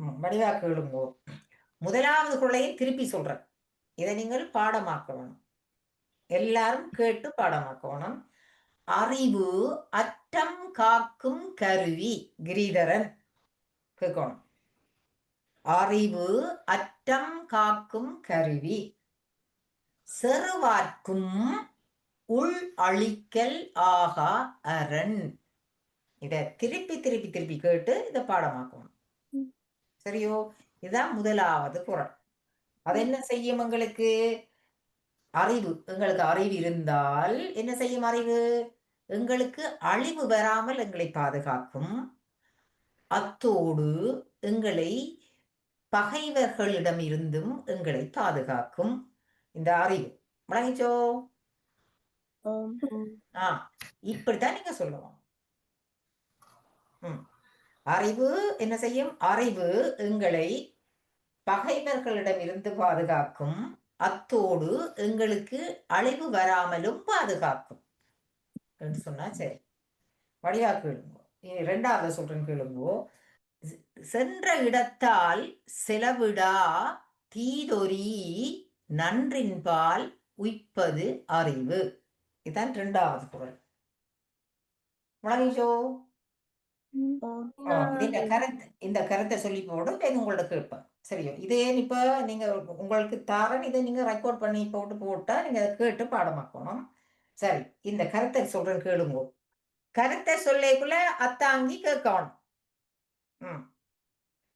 ம், வடிவா கேளுங்கோ. முதலாவது குரலையும் திருப்பி சொல்றேன். இதை நீங்கள் பாடமாக்கணும் எல்லாரும் கேட்டு பாடமாக்கணும் அறிவு அற்றம் காக்கும் கருவி கிரீதரன். கேட்கணும். அறிவு அற்றம் காக்கும் கருவி. செருவார்க்கும் உள் அழிக்கல் ஆகா அரண். இதை திருப்பி திருப்பி திருப்பி கேட்டு இதை பாடமாக்கணும் சரியோ? இதுதான் முதலாவது குரல். அது என்ன செய்யும் எங்களுக்கு? அறிவு. எங்களுக்கு அறிவு இருந்தால் என்ன செய்யும் அறிவு? எங்களுக்கு அழிவு வராமல் எங்களை பாதுகாக்கும். அத்தோடு எங்களை பகைவர்களிடம் இருந்தும் எங்களை பாதுகாக்கும். இந்த அறிவு. விளங்கிச்சோ? ஓம் ஆ. இப்படித்தான் நீங்க சொல்லணும். ம். அறிவு என்ன செய்யும்? அறிவு எங்களை பகைவர்களிடம் இருந்து பாதுகாக்கும். அத்தோடு எங்களுக்கு அழிவு வராமலும் பாதுகாக்கும். என்று சொன்னா சரி. வழியா கேளுங்கோ. ரெண்டாவது சொல்றேன் கேளுங்கோ. சென்ற இடத்தால் செலவிடா தீதொரி நன்றின்பால் உய்ப்பது அறிவு. இதுதான் ரெண்டாவது குரல். வணக்கம் ஜோ இந்த கருத்து இந்த கருத்தை சொல்லி போடு இது உங்களோட கேட்பேன். சரியோ? இதே இப்ப நீங்க உங்களுக்கு தாரன் இதை நீங்க ரெக்கார்ட் பண்ணி போட்டு போட்டா நீங்க அதை கேட்டு பாடமாக்கணும். சரி இந்த கருத்தை சொல்றேன் கேளுங்க. கருத்தை சொல்லிக்குள்ள அத்தாங்கி கேட்கணும். ம்.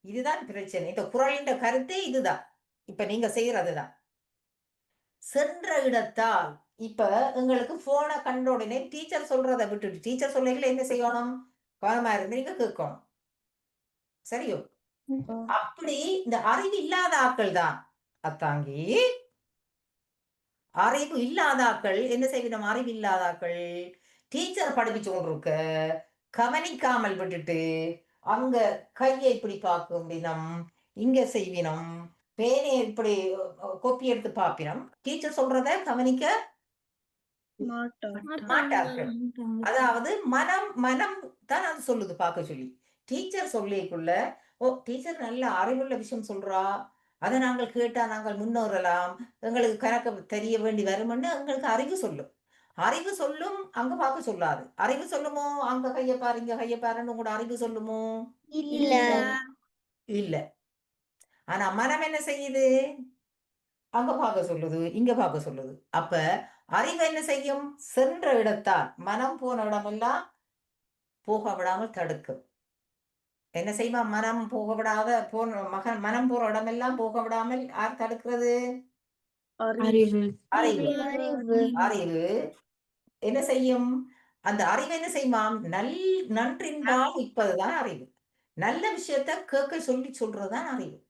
இதுதான் பிரச்சனை. இந்த குரலின் கருத்து இதுதான். இப்ப நீங்க செய்யறதுதான். சென்ற இடத்தால் இப்ப எங்களுக்கு போனை கண்ட உடனே டீச்சர் சொல்றதை விட்டுட்டு டீச்சர் சொல்லைகளை என்ன செய்யணும்? கவனமா இருந்து நீங்க கேட்கணும். சரியோ? அப்படி இந்த அறிவு இல்லாத ஆட்கள் தான். அத்தாங்கி அறிவு இல்லாத ஆட்கள் என்ன செய்வினம் அறிவு இல்லாத ஆட்கள் டீச்சர் படிப்பிச்சு கொண்டிருக்க கவனிக்காமல் விட்டுட்டு அங்க கையை இப்படி பார்க்கும் தினம் இங்க செய்வினம் பேனை இப்படி கொப்பி எடுத்து பார்ப்பினம். டீச்சர் சொல்றத கவனிக்க மாட்டார்கள் அதாவது மனம் மனம் தான் அது சொல்லுது பார்க்க சொல்லி. டீச்சர் சொல்லிக்குள்ள ஓ டீச்சர் நல்ல அறிவுள்ள விஷயம் சொல்றா. அதை நாங்கள் கேட்டா நாங்கள் முன்னேறலாம். எங்களுக்கு கணக்கு தெரிய வேண்டி வரும்னு எங்களுக்கு அறிவு சொல்லும். அறிவு சொல்லும் அங்க பார்க்க சொல்லாது. அறிவு சொல்லுமோ? அங்க கைய பாரு இங்க கைய பாருன்னு உங்களோட அறிவு சொல்லுமோ? இல்ல. இல்ல. ஆனா மனம் என்ன செய்யுது? அங்க பார்க்க சொல்லுது இங்க பார்க்க சொல்லுது. அப்ப அறிவு என்ன செய்யும்? சென்ற இடத்தால் மனம் போன இடமெல்லாம் போக விடாமல் தடுக்கும். என்ன செய்வா மனம் போக விடாத போன மகன் மனம் போற இடமெல்லாம் போக விடாமல் யார் தடுக்கிறது? அறிவு. அறிவு. அறிவு. அறிவு. என்ன செய்யும்? அந்த அறிவு என்ன செய்யுமாம் நல் நன்றின்பால் இப்பதுதான் அறிவு. நல்ல விஷயத்த கேட்க சொல்லி சொல்றதுதான் அறிவு.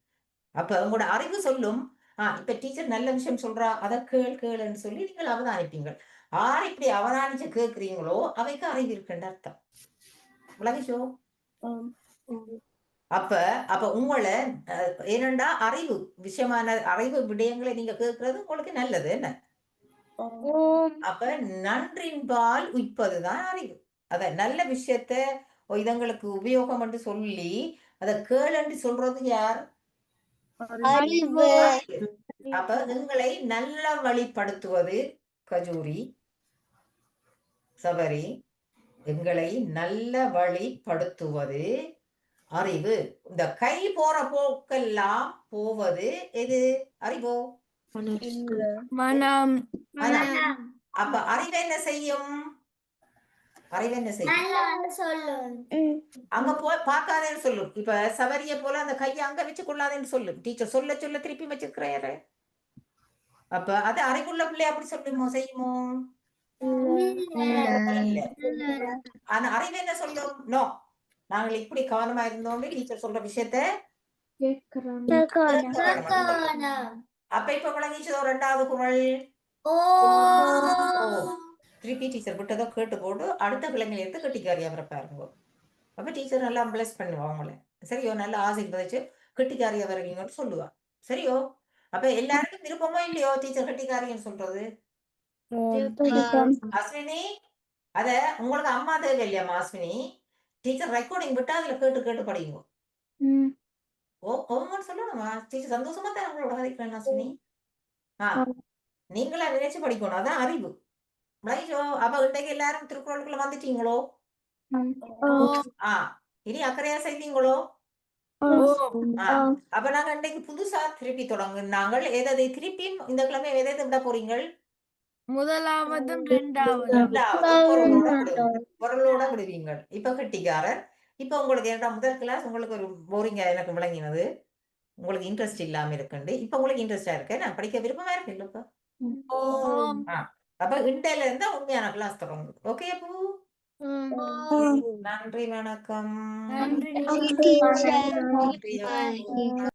அப்ப உங்களோட அறிவு சொல்லும். ஆஹ் இப்ப டீச்சர் நல்ல விஷயம் சொல்றா அதை கேள் கேளுன்னு சொல்லி நீங்கள் அவதானிப்பீங்கள். ஆர் இப்படி அவதானிச்சு கேட்கிறீங்களோ அவைக்கு அறிவு அர்த்தம். விளங்கிச்சோ அப்ப அப்ப உங்களை ஏனெண்டா அறிவு விஷயமான அறிவு விடயங்களை நீங்க கேட்கறது உங்களுக்கு நல்லது என்ன? அப்ப நன்றின்பால் உய்ப்பதுதான் அறிவு. அத நல்ல விஷயத்த இதங்களுக்கு உபயோகம் என்று சொல்லி அத கேளன்று சொல்றது யார்? அறிவு. அப்ப எங்களை நல்ல வழிப்படுத்துவது கஜூரி. சபரி எங்களை நல்ல வழிப்படுத்துவது அறிவு. இந்த கை போற போக்கெல்லாம் போவது எது? அறிவோ? மனம். அப்ப அறிவு என்ன செய்யும்? அறிவு என்ன செய்யும்? அங்க போய் பார்க்காதேன்னு சொல்லும் இப்ப சவரிய போல அந்த கையை அங்க வச்சு கொள்ளாதேன்னு சொல்லும் டீச்சர் சொல்ல சொல்ல திருப்பி வச்சுக்கிறாரு அப்ப அது அறிவுள்ள பிள்ளை அப்படி சொல்லுமோ செய்யுமோ? இல்ல. ஆனா அறிவு என்ன சொல்லும்? நோ. நாங்கள் இப்படி கவனமா இருந்தோம் டீச்சர் சொல்ற விஷயத்த அப்ப இப்ப விளங்கிச்சதோ ரெண்டாவது குரல். ஓ. திருப்பி டீச்சர் விட்டதோ கேட்டு போட்டு அடுத்த பிள்ளைங்களை எடுத்து கட்டிக்காரியா வர பாருங்க அப்ப டீச்சர் நல்லா பிளஸ் பண்ணுவா அவங்கள. சரியோ? நல்லா ஆசீர்வதிச்சு கட்டிக்காரியா வருவீங்கன்னு சொல்லுவா. சரியோ? அப்ப எல்லாருக்கும் விருப்பமோ இல்லையோ டீச்சர் கட்டிக்காரின்னு சொல்றது? அஸ்வினி அத உங்களுக்கு அம்மா தேவை இல்லையாம்மா அஸ்வினி? டீச்சர் ரெக்கார்டிங் விட்டா அதுல கேட்டு கேட்டு படிங்க. ஓ ஓமன்னு சொல்லணுமா? டீச்சர் சந்தோஷமா தான் உங்களோட கதைக்கிறேன் நாசினி ஆ நீங்களா நினைச்சு படிக்கணும். அதான் அறிவு. விளைச்சோ அப்ப இன்றைக்கு எல்லாரும் திருக்குறளுக்குள்ள வந்துட்டீங்களோ ஆ இனி அக்கறையா செய்தீங்களோ ஆ அப்ப நாங்க இன்றைக்கு புதுசா திருப்பி தொடங்குனாங்கள் எதை திருப்பியும் இந்த கிழமை எதை விட போறீங்கள் முதலாவதும் பொருளோட விடுவீங்க. பொருளோட விடுவீங்க இப்ப கட்டிக்காரர் இப்ப உங்களுக்கு ஏன்டா முதல் கிளாஸ் உங்களுக்கு ஒரு போரிங்கா எனக்கு விளங்கினது உங்களுக்கு இன்ட்ரெஸ்ட் இல்லாம இருக்குண்டு இப்ப உங்களுக்கு இன்ட்ரெஸ்டா இருக்கு நான் படிக்க விருப்பமா இருக்கு இல்லப்பா அப்ப இண்டையில இருந்தா உண்மையான கிளாஸ் தொடங்குது. ஓகே அப்போ. நன்றி வணக்கம். நன்றி